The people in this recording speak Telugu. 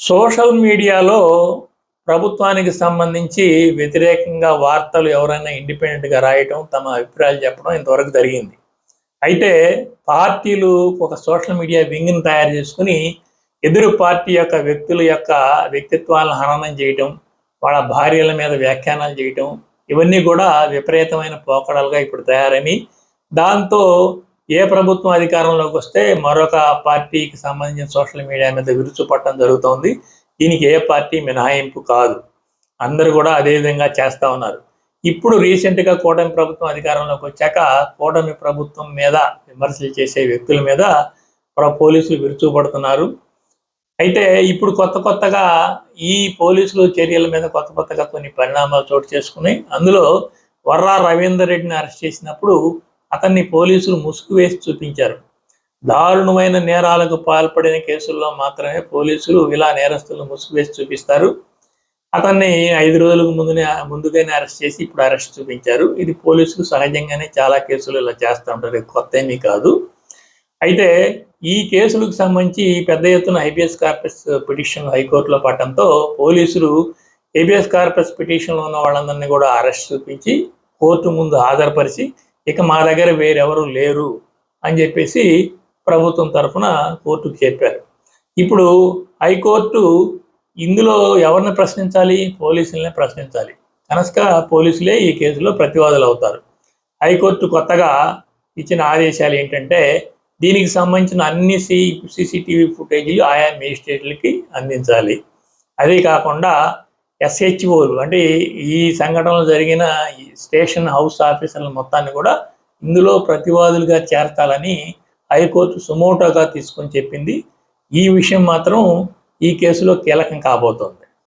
సోషల్ మీడియాలో ప్రభుత్వానికి సంబంధించి వ్యతిరేకంగా వార్తలు ఎవరైనా ఇండిపెండెంట్గా రాయటం తమ అభిప్రాయాలు చెప్పడం ఇంతవరకు జరిగింది. అయితే పార్టీలు ఒక సోషల్ మీడియా వింగ్ని తయారు చేసుకుని ఎదురు పార్టీ యొక్క వ్యక్తుల యొక్క వ్యక్తిత్వాలను హననం చేయటం వాళ్ళ భార్యల మీద వ్యాఖ్యానాలు చేయటం ఇవన్నీ కూడా విపరీతమైన పోకడలుగా ఇప్పుడు తయారని దాంతో ఏ ప్రభుత్వం అధికారంలోకి వస్తే మరొక పార్టీకి సంబంధించిన సోషల్ మీడియా మీద విరుచుపట్టడం జరుగుతోంది. దీనికి ఏ పార్టీ మినహాయింపు కాదు. అందరూ కూడా అదే విధంగా చేస్తా ఉన్నారు. ఇప్పుడు రీసెంట్గా కూటమి ప్రభుత్వం అధికారంలోకి వచ్చాక కూటమి ప్రభుత్వం మీద విమర్శలు చేసే వ్యక్తుల మీద పోలీసులు విరుచుపడుతున్నారు. అయితే ఇప్పుడు కొత్త కొత్తగా ఈ పోలీసులు చర్యల మీద కొత్త కొత్తగా కొన్ని పరిణామాలు చోటు చేసుకున్నాయి. అందులో వర్రా రవీందర్ రెడ్డిని అరెస్ట్ చేసినప్పుడు అతన్ని పోలీసులు ముసుగు వేసి చూపించారు. దారుణమైన నేరాలకు పాల్పడిన కేసుల్లో మాత్రమే పోలీసులు ఇలా నేరస్తులను ముసుగు వేసి చూపిస్తారు. అతన్ని ఐదు రోజులకు ముందునే ముందుగానే అరెస్ట్ చేసి ఇప్పుడు అరెస్ట్ చూపించారు. ఇది పోలీసులు సహజంగానే చాలా కేసులు ఇలా చేస్తూ ఉంటారు. కొత్త ఏమీ కాదు. అయితే ఈ కేసులకు సంబంధించి పెద్ద ఎత్తున ఐబిఎస్ కార్పస్ పిటిషన్ హైకోర్టులో పడటంతో పోలీసులు హేబియస్ కార్పస్ పిటిషన్లో ఉన్న వాళ్ళందరినీ కూడా అరెస్ట్ చూపించి కోర్టు ముందు హాజరుపరిచి ఇక మా దగ్గర వేరెవరు లేరు అని చెప్పేసి ప్రభుత్వం తరఫున కోర్టుకు చెప్పారు. ఇప్పుడు హైకోర్టు ఇందులో ఎవరిని ప్రశ్నించాలి? పోలీసులనే ప్రశ్నించాలి. కనుక పోలీసులే ఈ కేసులో ప్రతివాదులు అవుతారు. హైకోర్టు కొత్తగా ఇచ్చిన ఆదేశాలు ఏంటంటే దీనికి సంబంధించిన అన్ని సి సీసీటీవీ ఫుటేజీలు ఆయా మేజిస్ట్రేట్లకి అందించాలి. అదే కాకుండా ఎస్హెచ్ఓలు అంటే ఈ సంఘటనలో జరిగిన ఈ స్టేషన్ హౌస్ ఆఫీసర్ల మొత్తాన్ని కూడా ఇందులో ప్రతివాదులుగా చేర్చాలని హైకోర్టు సుమోటోగా తీసుకొని చెప్పింది. ఈ విషయం మాత్రం ఈ కేసులో కీలకం కాబోతోంది.